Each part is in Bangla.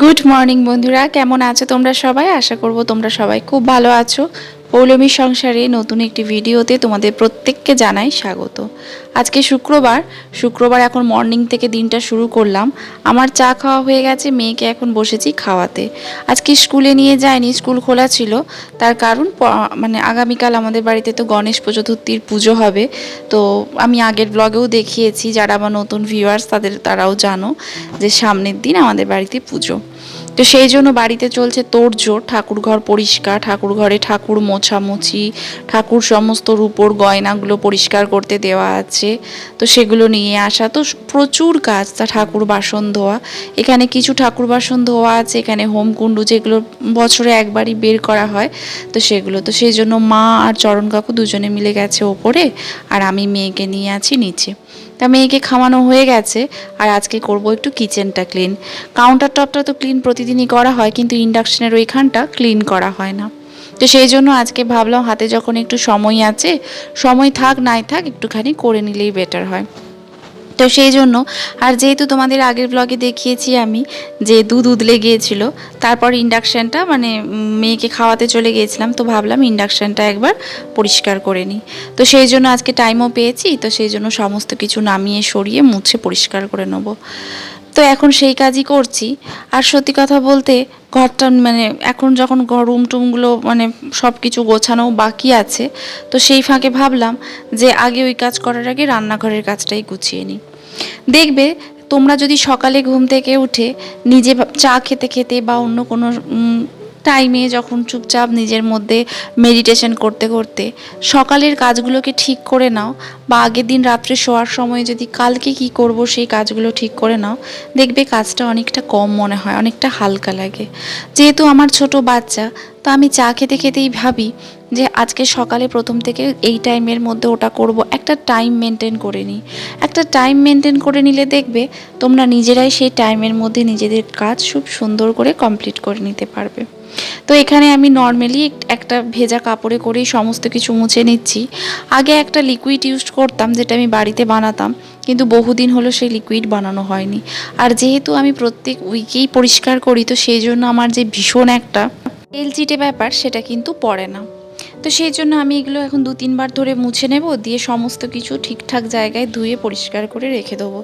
গুড মর্নিং বন্ধুরা। কেমন আছো তোমরা সবাই? আশা করব তোমরা সবাই খুব ভালো আছো। পৌলমী সংসারে নতুন একটি ভিডিওতে তোমাদের প্রত্যেককে জানাই স্বাগত। আজকে শুক্রবার শুক্রবার এখন মর্নিং থেকে দিনটা শুরু করলাম। আমার চা খাওয়া হয়ে গেছে, মেয়েকে এখন বসেছি খাওয়াতে। আজকে স্কুলে নিয়ে যায়নি, স্কুল খোলা ছিল। তার কারণ মানে আগামীকাল আমাদের বাড়িতে তো গণেশ চতুর্থীর পুজো হবে। তো আমি আগের ব্লগেও দেখিয়েছি, যারা আমার নতুন ভিউয়ার্স তাদের, তারাও জানো যে সামনের দিন আমাদের বাড়িতে পুজো। তো সেই জন্য বাড়িতে চলছে তোড়জোড় ঠাকুর ঘর পরিষ্কার, ঠাকুর ঘরে ঠাকুর মোছামুছি, ঠাকুর সমস্ত রূপোর গয়নাগুলো পরিষ্কার করতে দেওয়া আছে, তো সেগুলো নিয়ে আসা। তো প্রচুর কাজ, তা ঠাকুর বাসন ধোয়া। এখানে কিছু ঠাকুর বাসন ধোয়া আছে, এখানে হোমকুণ্ডু যেগুলো বছরে একবারই বের করা হয়, তো সেগুলো। তো সেই জন্য মা আর চরণ কাকু দুজনে মিলে গেছে ওপরে, আর আমি মেয়েকে নিয়ে আছি নিচে। তা মেয়েকে খাওয়ানো হয়ে গেছে, আর আজকে করব একটু কিচেনটা ক্লিন কাউন্টার টপটা তো ক্লিন প্রতিদিনই করা হয়, কিন্তু ইন্ডাকশনের ওইখানটা ক্লিন করা হয় না। তো সেই জন্য আজকে ভাবলাম হাতে যখন একটু সময় আছে, সময় থাক, নাই থাক, একটুখানি করে নিলেই বেটার হয়। তো সেই জন্য, আর যেহেতু তোমাদের আগের ব্লগে দেখিয়েছি আমি যে দুধ উদলে গিয়েছিল, তারপর ইন্ডাকশানটা মানে মেয়েকে খাওয়াতে চলে গিয়েছিলাম, তো ভাবলাম ইন্ডাকশানটা একবার পরিষ্কার করে নিই। তো সেই জন্য আজকে টাইমও পেয়েছি, তো সেই জন্য সমস্ত কিছু নামিয়ে সরিয়ে মুছে পরিষ্কার করে নেব। তো এখন সেই কাজই করছি। আর সত্যি কথা বলতে ঘরটা মানে এখন যখন রুম টুমগুলো মানে সব কিছু গোছানো বাকি আছে, তো সেই ফাঁকে ভাবলাম যে আগে ওই কাজ করার আগে রান্নাঘরের কাজটাই গুছিয়ে নিই। দেখবে তোমরা যদি সকালে ঘুম থেকে উঠে নিজে চা খেতে খেতে বা অন্য কোনো টাইমে যখন চুপচাপ নিজের মধ্যে মেডিটেশন করতে করতে সকালের কাজগুলোকে ঠিক করে নাও বা আগের দিন রাত্রে শোয়ার সময় যদি কালকে কি করব সেই কাজগুলো ঠিক করে নাও, দেখবে কাজটা অনেকটা কম মনে হয়, অনেকটা হালকা লাগে। যেহেতু আমার ছোট বাচ্চা তো আমি চা খেতে খেতেই ভাবি যে আজকে সকালে প্রথম থেকে এই টাইমের মধ্যে ওটা করব। একটা টাইম মেনটেন করে নিই। একটা টাইম মেনটেন করে নিলে দেখবে তোমরা নিজেরাই সেই টাইমের মধ্যে নিজেদের কাজ খুব সুন্দর করে কমপ্লিট করে নিতে পারবে। তো এখানে আমি নর্মালি একটা ভেজা কাপড়ে করেই সমস্ত কিছু মুছে নিচ্ছি। আগে একটা লিকুইড ইউজ করতাম যেটা আমি বাড়িতে বানাতাম, কিন্তু বহুদিন হলো সেই লিকুইড বানানো হয়নি। আর যেহেতু আমি প্রত্যেক উইকেই পরিষ্কার করি, তো সেই জন্য আমার যে ভীষণ একটা তেলচিটে ব্যাপার সেটা কিন্তু পড়ে না। তো সেই জন্য আমি এগুলো এখন দু, তিনবার ধরে মুছে নেব, দিয়ে সমস্ত কিছু ঠিকঠাক জায়গায় ধুয়ে পরিষ্কার করে রেখে দেবো।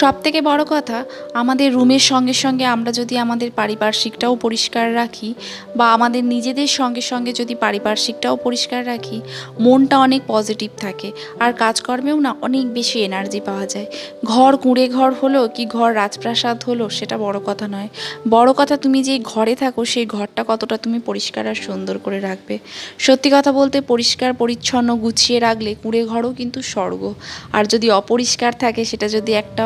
সব থেকে বড় কথা, আমাদের রুমের সঙ্গে সঙ্গে আমরা যদি আমাদের পারিপার্শ্বিকটাও পরিষ্কার রাখি, বা আমাদের নিজেদের সঙ্গে সঙ্গে যদি পারিপার্শ্বিকটাও পরিষ্কার রাখি, মনটা অনেক পজিটিভ থাকে, আর কাজকর্মেও না অনেক বেশি এনার্জি পাওয়া যায়। ঘর কুঁড়ে ঘর হলো কি ঘর রাজপ্রাসাদ হলো, সেটা বড় কথা নয়। বড় কথা, তুমি যে ঘরে থাকো, সেই ঘরটা কতটা তুমি পরিষ্কার আর সুন্দর করে রাখবে। সত্যি কথা বলতে পরিষ্কার, পরিচ্ছন্ন গুছিয়ে রাখলে কুঁড়ে ঘরও কিন্তু স্বর্গ। আর যদি অপরিষ্কার থাকে, সেটা যদি একটা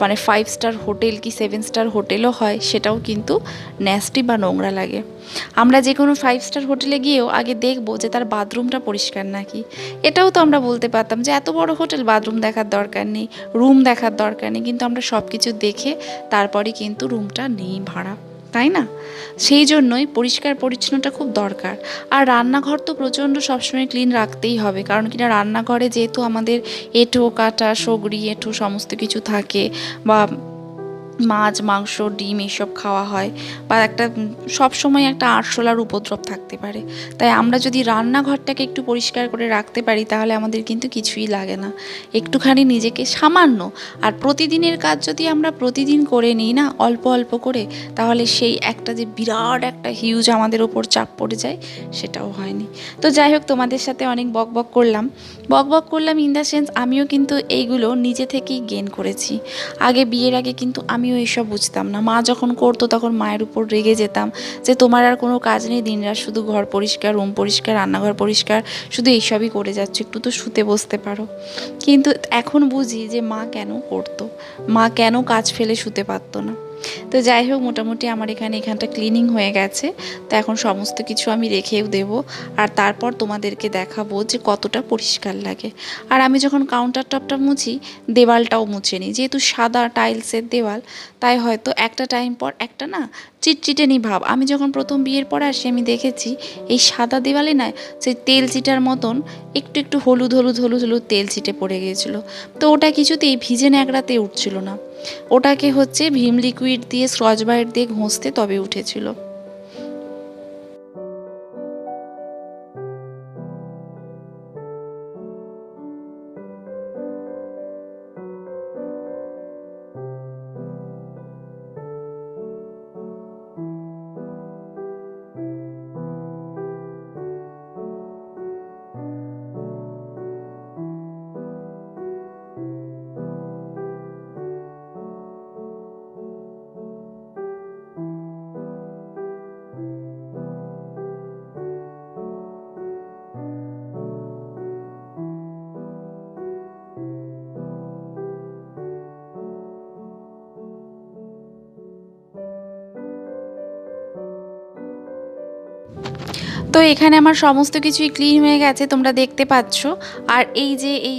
মানে ফাইভ স্টার হোটেল কি সেভেন স্টার হোটেলও হয়, সেটাও কিন্তু ন্যাস্টি বা নোংরা লাগে। আমরা যে কোনো ফাইভ স্টার হোটেলে গিয়েও আগে দেখব যে তার বাথরুমটা পরিষ্কার নাকি। এটাও তো আমরা বলতে পারতাম যে এত বড় হোটেল বাথরুম দেখার দরকার নেই রুম দেখার দরকার নেই, কিন্তু আমরা সব কিছু দেখে তারপরে কিন্তু রুমটা নেই ভাড়া। তাই না? সেই জন্যই পরিষ্কার পরিচ্ছন্নতা খুব দরকার। আর রান্নাঘর তো প্রচণ্ড সবসময় ক্লিন রাখতেই হবে, কারণ কিনা রান্নাঘরে যেহেতু আমাদের এঁঠো কাটা, সগড়ি এঁঠো সমস্ত কিছু থাকে বা মাছ, মাংস, ডিম এসব খাওয়া হয় বা একটা সব সময় একটা আরশোলার উপদ্রব থাকতে পারে। তাই আমরা যদি রান্নাঘরটাকে একটু পরিষ্কার করে রাখতে পারি, তাহলে আমাদের কিন্তু কিছুই লাগে না। একটুখানি নিজেকে সামান্য আর প্রতিদিনের কাজ যদি আমরা প্রতিদিন করে নিই না, অল্প অল্প করে, তাহলে সেই একটা যে বিরাট একটা হিউজ আমাদের ওপর চাপ পড়ে যায়, সেটাও হয়নি। তো যাই হোক, তোমাদের সাথে অনেক বক বক করলাম। বক বক করলাম ইন দ্য সেন্স আমিও কিন্তু এইগুলো নিজে থেকেই গেন করেছি। আগে বিয়ের আগে কিন্তু আমিও এইসব বুঝতাম না। মা যখন করতো তখন মায়ের উপর রেগে যেতাম যে তোমার আর কোনো কাজ নেই দিনরাত শুধু ঘর পরিষ্কার, রুম পরিষ্কার, রান্নাঘর পরিষ্কার, শুধু এইসবই করে যাচ্ছ, একটু তো শুতে বসতে পারো। কিন্তু এখন বুঝি যে মা কেন করতো? মা কেন কাজ ফেলে শুতে পারতো না? তো যাই হোক, মোটামুটি আমার এখানে এখানটা ক্লিনিং হয়ে গেছে। তো এখন সমস্ত কিছু আমি রেখেও দেব। আর তারপর তোমাদেরকে দেখাবো যে কতটা পরিষ্কার লাগে। আর আমি যখন কাউন্টার টপটা মুছি, দেওয়ালটাও মুছে নিই। যেহেতু সাদা টাইলসের দেওয়াল, তাই হয়তো একটা টাইম পর একটা না চিটচিটেনি ভাব। আমি যখন প্রথম বিয়ের পর আসি, আমি দেখেছি এই সাদা দেওয়ালে না সেই তেল চিটার মতন একটু একটু হলুদ হলুদ হলুদ হলুদ তেল ছিটে পড়ে গিয়েছিল। তো ওটা কিছুতেই ভিজে ন্যাকড়াতে উঠছিল না। ওটাকে হচ্ছে ভীম লিকুইড দিয়ে স্ক্রচ বাইট দিয়ে ঘষতে তবে উঠেছিল। তো এখানে আমার সমস্ত কিছুই ক্লিন হয়ে গেছে, তোমরা দেখতে পাচ্ছ। আর এই যে এই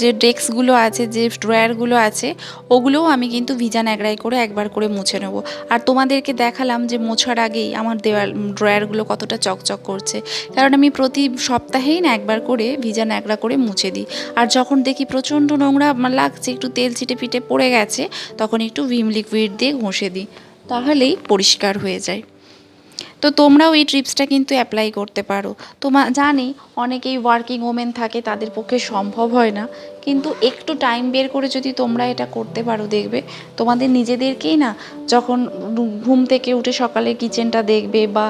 যে ডেস্কগুলো আছে, যে ড্রয়ারগুলো আছে, ওগুলোও আমি কিন্তু ভিজা ন্যাকড়াই করে একবার করে মুছে নেব। আর তোমাদেরকে দেখালাম যে মোছার আগেই আমার দেওয়াল ড্রয়ারগুলো কতটা চকচক করছে। কারণ আমি প্রতি সপ্তাহেই না একবার করে ভিজা ন্যাকড়া করে মুছে দিই। আর যখন দেখি প্রচণ্ড নোংরা আমার লাগছে, একটু তেল ছিটে পিটে পড়ে গেছে, তখন একটু ভিম লিকুইড দিয়ে ঘষে দিই। তাহলেই পরিষ্কার হয়ে যায়। তো তোমরাও এই ট্রিপসটা কিন্তু অ্যাপ্লাই করতে পারো। তোমা, জানি অনেকেই ওয়ার্কিং ওমেন থাকে, তাদের পক্ষে সম্ভব হয় না, কিন্তু একটু টাইম বের করে যদি তোমরা এটা করতে পারো দেখবে, তোমাদের নিজেদেরকেই না যখন ঘুম থেকে উঠে সকালে কিচেনটা দেখবে বা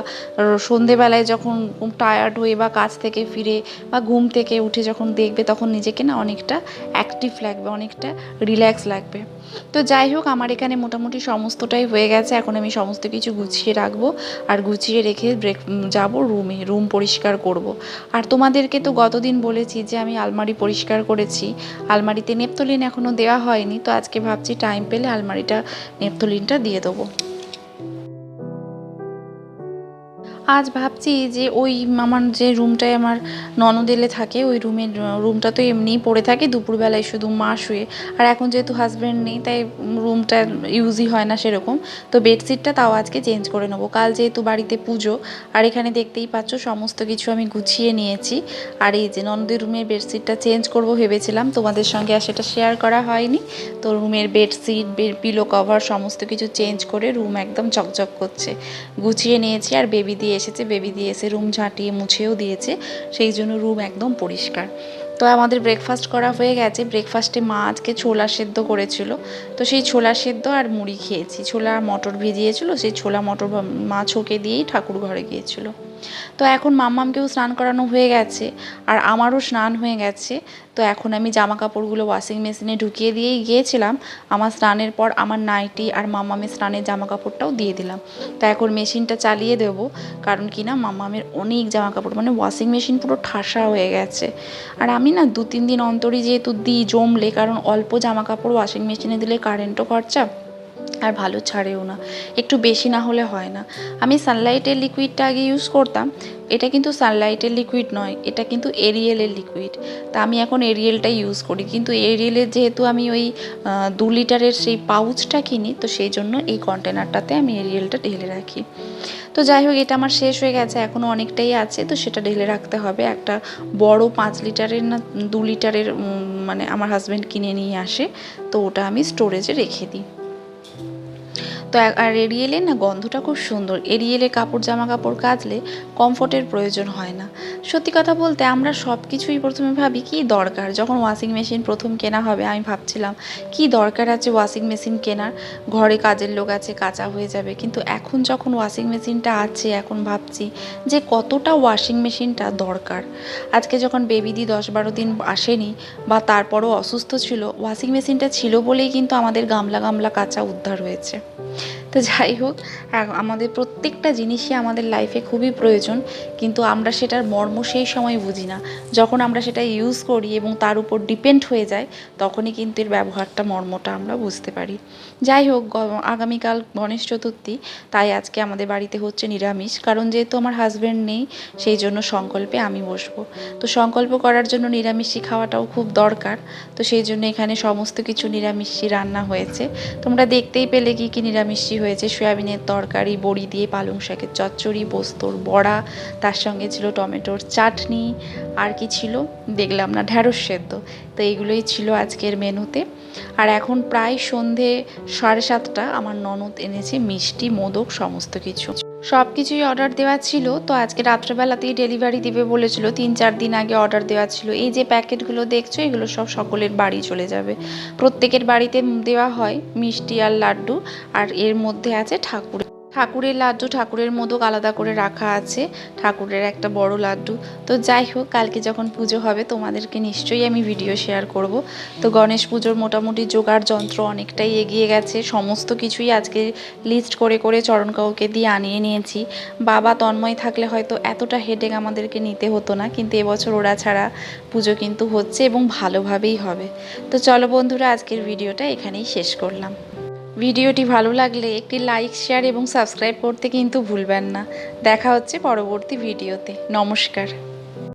সন্ধেবেলায় যখন টায়ার্ড হয়ে বা কাজ থেকে ফিরে বা ঘুম থেকে উঠে যখন দেখবে, তখন নিজেকে না অনেকটা অ্যাক্টিভ লাগবে, অনেকটা রিল্যাক্স লাগবে। তো যাই হোক, আমার এখানে মোটামুটি সমস্তটাই হয়ে গেছে। এখন আমি সমস্ত কিছু গুছিয়ে রাখব আর গুছিয়ে রেখে ব্রেক যাব রুমে রুম পরিষ্কার করব। আর তোমাদেরকে তো গতদিন বলেছি যে আমি আলমারি পরিষ্কার করেছি। আলমারিতে নেপথলিন এখনও দেওয়া হয়নি, তো আজকে ভাবছি টাইম পেলে আলমারিটা নেপথলিনটা দিয়ে দেবো। আজ ভাবছি যে ওই আমার যে রুমটায় আমার ননদেলে থাকে, ওই রুমের রুমটা তো এমনিই পড়ে থাকে, দুপুরবেলায় শুধু মা শুয়ে। আর এখন যেহেতু হাজব্যান্ড নেই, তাই রুমটা ইউজই হয় না সেরকম। তো বেডশিটটা তাও আজকে চেঞ্জ করে নেব। কাল যেহেতু বাড়িতে পুজো, আর এখানে দেখতেই পাচ্ছ সমস্ত কিছু আমি গুছিয়ে নিয়েছি। আর এই যে ননদের রুমের বেডশিটটা চেঞ্জ করব ভেবেছিলাম, তোমাদের সঙ্গে আর সেটা শেয়ার করা হয়নি। তো রুমের বেডশিট পিলো কভার সমস্ত কিছু চেঞ্জ করে রুম একদম চকচক করছে। গুছিয়ে নিয়েছি, আর বেবি দিয়ে এসেছে বেবি দিয়ে এসে রুম ঝাঁটিয়ে মুছেও দিয়েছে, সেই জন্য রুম একদম পরিষ্কার। তো আমাদের ব্রেকফাস্ট করা হয়ে গেছে। ব্রেকফাস্টে মা আজকে ছোলা সেদ্ধ করেছিল। তো সেই ছোলা সেদ্ধ আর মুড়ি খেয়েছি। ছোলা মটর ভিজিয়েছিল, সেই ছোলা মটর মা ছোকে দিয়েই ঠাকুর ঘরে গিয়েছিল। তো এখন মাম্মামকেও স্নান করানো হয়ে গেছে আর আমারও স্নান হয়ে গেছে। তো এখন আমি জামা কাপড়গুলো ওয়াশিং মেশিনে ঢুকিয়ে দিয়েই গিয়েছিলাম। আমার স্নানের পর আমার নাইটি আর মাম্মামের স্নানের জামা কাপড়টাও দিয়ে দিলাম। তো এখন মেশিনটা চালিয়ে দেবো, কারণ কি না মাম্মামের অনেক জামা কাপড় মানে ওয়াশিং মেশিন পুরো ঠাসা হয়ে গেছে। আর আমি না দু তিন দিন অন্তরই যেহেতু দিই, জমলে, কারণ অল্প জামা কাপড় ওয়াশিং মেশিনে দিলে কারেন্টও খরচা। আর ভালো ছাড়েও না। একটু বেশি না হলে হয় না। আমি সানলাইটের লিকুইডটা আগে ইউজ করতাম। এটা কিন্তু সানলাইটের লিকুইড নয়, এটা কিন্তু এরিয়েলের লিকুইড তা আমি এখন এরিয়েলটা ইউজ করি। কিন্তু এরিয়েলের যেহেতু আমি ওই দু লিটারের সেই পাউচটা কিনি, তো সেই জন্য এই কন্টেনারটাতে আমি এরিয়েলটা ঢেলে রাখি। তো যাই হোক, এটা আমার শেষ হয়ে গেছে এখনও অনেকটাই আছে, তো সেটা ঢেলে রাখতে হবে। একটা বড় পাঁচ লিটারের না, দু লিটারের মানে আমার হাজব্যান্ড কিনে নিয়ে আসে, তো ওটা আমি স্টোরেজে রেখে দিই। তো আর এরিয়েলে না গন্ধটা খুব সুন্দর। এরিয়েলে কাপড় জামা কাপড় কাচলে কমফোর্টের প্রয়োজন হয় না। সত্যি কথা বলতে আমরা সব কিছুই প্রথমে ভাবি, কি দরকার? যখন ওয়াশিং মেশিন প্রথম কেনা হবে, আমি ভাবছিলাম, কি দরকার আছে ওয়াশিং মেশিন কেনার? ঘরে কাজের লোক আছে, কাঁচা হয়ে যাবে। কিন্তু এখন যখন ওয়াশিং মেশিনটা আছে, এখন ভাবছি যে কতটা ওয়াশিং মেশিনটা দরকার। আজকে যখন বেবিদি দশ বারো দিন আসেনি বা তারপরও অসুস্থ ছিল ওয়াশিং মেশিনটা ছিল বলেই কিন্তু আমাদের গামলা গামলা কাঁচা উদ্ধার হয়েছে। তো যাই হোক আমাদের প্রত্যেকটা জিনিসই আমাদের লাইফে খুবই প্রয়োজন, কিন্তু আমরা সেটার মর্ম সেই সময় বুঝি না। যখন আমরা সেটা ইউজ করি এবং তার উপর ডিপেন্ড হয়ে যায়, তখনই কিন্তু এর ব্যবহারটা, মর্মটা আমরা বুঝতে পারি। যাই হোক আগামীকাল গণেশ চতুর্থী, তাই আজকে আমাদের বাড়িতে হচ্ছে নিরামিষ, কারণ যেহেতু আমার হাজব্যান্ড নেই, সেই জন্য সংকল্পে আমি বসবো। তো সংকল্প করার জন্য নিরামিষই খাওয়াটাও খুব দরকার, তো সেই জন্য এখানে সমস্ত কিছু নিরামিষই রান্না হয়েছে। তোমরা দেখতেই পেলে কি কি নিরামিষই হয়েছে সয়াবিনের তরকারি, বড়ি দিয়ে পালং শাকের চচ্চড়ি, পোস্তর বড়া, তার সঙ্গে ছিল টমেটোর চাটনি, আর কি ছিল? দেখলাম না ঢ্যাঁড়স সেদ্ধ। তো এইগুলোই ছিল আজকের মেনুতে। আর এখন প্রায় সন্ধে সাড়ে সাতটা, আমার ননদ এনেছে মিষ্টি, মোদক, সমস্ত কিছু। সব কিছুই অর্ডার দেওয়া ছিল, তো আজকে রাত্রেবেলাতেই ডেলিভারি দিবে বলেছিল, তিন চার দিন আগে অর্ডার দেওয়া ছিল। এই যে প্যাকেটগুলো দেখছ, এগুলো সব সকলের বাড়ি চলে যাবে। প্রত্যেকের বাড়িতে দেওয়া হয় মিষ্টি আর লাড্ডু, আর এর মধ্যে আছে ঠাকুর। ঠাকুরের লাড্ডু ঠাকুরের মোদক আলাদা করে রাখা আছে, ঠাকুরের একটা বড় লাড্ডু। তো যাই হোক, কালকে যখন পুজো হবে, তোমাদেরকে নিশ্চয়ই আমি ভিডিও শেয়ার করব। তো গণেশ পুজোর মোটামুটি জোগাড় যন্ত্র অনেকটাই এগিয়ে গেছে। সমস্ত কিছুই আজকে লিস্ট করে করে চরণ কাউকে দিয়ে আনিয়ে নিয়েছি। বাবা তন্ময় থাকলে হয়তো এতটা হেডেক আমাদেরকে নিতে হতো না, কিন্তু এবছর ওরা ছাড়া পুজো কিন্তু হচ্ছে এবং ভালোভাবেই হবে। তো চলো বন্ধুরা, আজকের ভিডিওটা এখানেই শেষ করলাম। ভিডিওটি ভালো লাগলে একটি লাইক, শেয়ার এবং সাবস্ক্রাইব করতে কিন্তু ভুলবেন না। দেখা হচ্ছে পরবর্তী ভিডিওতে। নমস্কার।